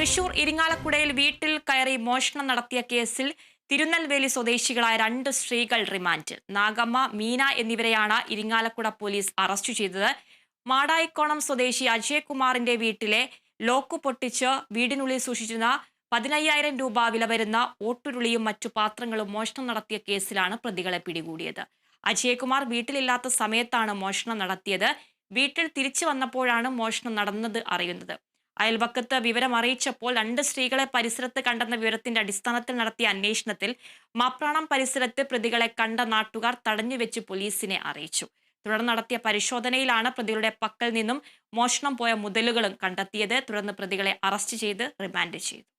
തൃശൂർ ഇരിങ്ങാലക്കുടയിൽ വീട്ടിൽ കയറി മോഷണം നടത്തിയ കേസിൽ തിരുനെൽവേലി സ്വദേശികളായ രണ്ട് സ്ത്രീകൾ റിമാൻഡിൽ. നാഗമ്മ മീന എന്നിവരെയാണ് ഇരിങ്ങാലക്കുട പോലീസ് അറസ്റ്റ് ചെയ്തത്. മാടായിക്കോണം സ്വദേശി അജയകുമാറിന്റെ വീട്ടിലെ ലോക്ക് പൊട്ടിച്ച് വീടിനുള്ളിൽ സൂക്ഷിച്ചിരുന്ന പതിനയ്യായിരം രൂപ വില വരുന്ന ഓട്ടുരുളിയും മറ്റു പാത്രങ്ങളും മോഷണം നടത്തിയ കേസിലാണ് പ്രതികളെ പിടികൂടിയത്. അജയകുമാർ വീട്ടിലില്ലാത്ത സമയത്താണ് മോഷണം നടത്തിയത്. വീട്ടിൽ തിരിച്ചു വന്നപ്പോഴാണ് മോഷണം നടന്നത് അറിയുന്നത്. അയൽവക്കത്ത് വിവരം അറിയിച്ചപ്പോൾ രണ്ട് സ്ത്രീകളെ പരിസരത്ത് കണ്ടെന്ന വിവരത്തിന്റെ അടിസ്ഥാനത്തിൽ നടത്തിയ അന്വേഷണത്തിൽ മാപ്രാണം പരിസരത്ത് പ്രതികളെ കണ്ട നാട്ടുകാർ തടഞ്ഞുവെച്ച് പോലീസിനെ അറിയിച്ചു. തുടർന്ന് നടത്തിയ പരിശോധനയിലാണ് പ്രതികളുടെ പക്കൽ നിന്നും മോഷണം പോയ മുതലുകളും കണ്ടെത്തിയത്. തുടർന്ന് പ്രതികളെ അറസ്റ്റ് ചെയ്ത് റിമാൻഡ് ചെയ്തു.